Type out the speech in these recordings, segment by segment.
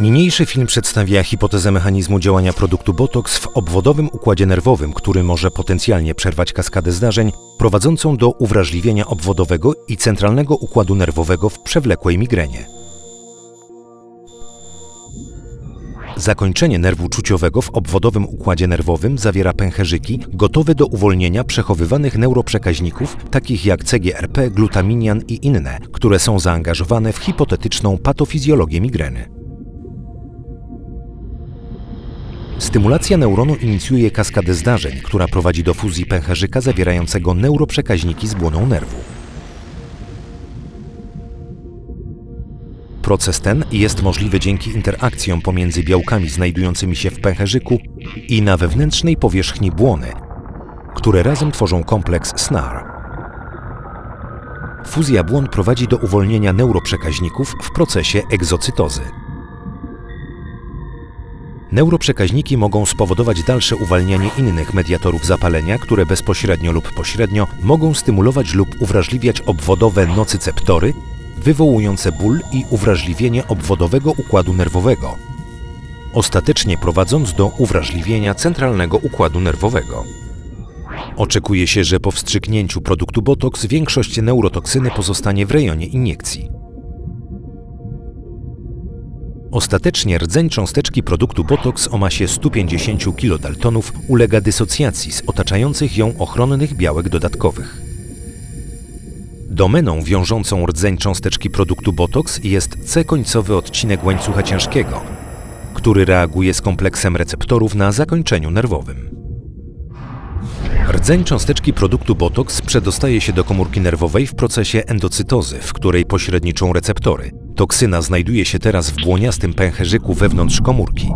Niniejszy film przedstawia hipotezę mechanizmu działania produktu Botox w obwodowym układzie nerwowym, który może potencjalnie przerwać kaskadę zdarzeń prowadzącą do uwrażliwienia obwodowego i centralnego układu nerwowego w przewlekłej migrenie. Zakończenie nerwu czuciowego w obwodowym układzie nerwowym zawiera pęcherzyki gotowe do uwolnienia przechowywanych neuroprzekaźników, takich jak CGRP, glutaminian i inne, które są zaangażowane w hipotetyczną patofizjologię migreny. Stymulacja neuronu inicjuje kaskadę zdarzeń, która prowadzi do fuzji pęcherzyka zawierającego neuroprzekaźniki z błoną nerwu. Proces ten jest możliwy dzięki interakcjom pomiędzy białkami znajdującymi się w pęcherzyku i na wewnętrznej powierzchni błony, które razem tworzą kompleks SNAR. Fuzja błon prowadzi do uwolnienia neuroprzekaźników w procesie egzocytozy. Neuroprzekaźniki mogą spowodować dalsze uwalnianie innych mediatorów zapalenia, które bezpośrednio lub pośrednio mogą stymulować lub uwrażliwiać obwodowe nocyceptory, wywołujące ból i uwrażliwienie obwodowego układu nerwowego, ostatecznie prowadząc do uwrażliwienia centralnego układu nerwowego. Oczekuje się, że po wstrzyknięciu produktu Botox większość neurotoksyny pozostanie w rejonie iniekcji. Ostatecznie rdzeń cząsteczki produktu Botox o masie 150 kilodaltonów ulega dysocjacji z otaczających ją ochronnych białek dodatkowych. Domeną wiążącą rdzeń cząsteczki produktu Botox jest C-końcowy odcinek łańcucha ciężkiego, który reaguje z kompleksem receptorów na zakończeniu nerwowym. Rdzeń cząsteczki produktu Botox przedostaje się do komórki nerwowej w procesie endocytozy, w której pośredniczą receptory. Toksyna znajduje się teraz w błoniastym pęcherzyku wewnątrz komórki.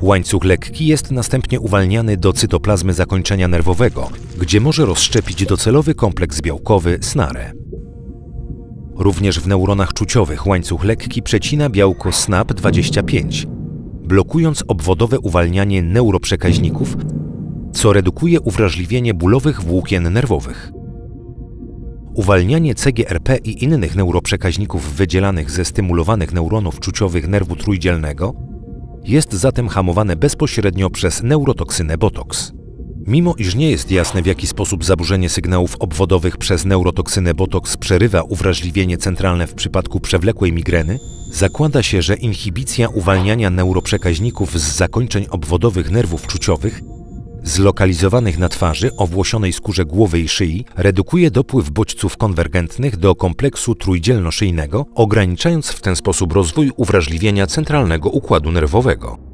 Łańcuch lekki jest następnie uwalniany do cytoplazmy zakończenia nerwowego, gdzie może rozszczepić docelowy kompleks białkowy SNARE. Również w neuronach czuciowych łańcuch lekki przecina białko SNAP25, blokując obwodowe uwalnianie neuroprzekaźników, co redukuje uwrażliwienie bólowych włókien nerwowych. Uwalnianie CGRP i innych neuroprzekaźników wydzielanych ze stymulowanych neuronów czuciowych nerwu trójdzielnego jest zatem hamowane bezpośrednio przez neurotoksynę Botox. Mimo iż nie jest jasne w jaki sposób zaburzenie sygnałów obwodowych przez neurotoksynę Botox przerywa uwrażliwienie centralne w przypadku przewlekłej migreny, zakłada się, że inhibicja uwalniania neuroprzekaźników z zakończeń obwodowych nerwów czuciowych zlokalizowanych na twarzy, owłosionej skórze głowy i szyi, redukuje dopływ bodźców konwergentnych do kompleksu trójdzielno-szyjnego, ograniczając w ten sposób rozwój uwrażliwienia centralnego układu nerwowego.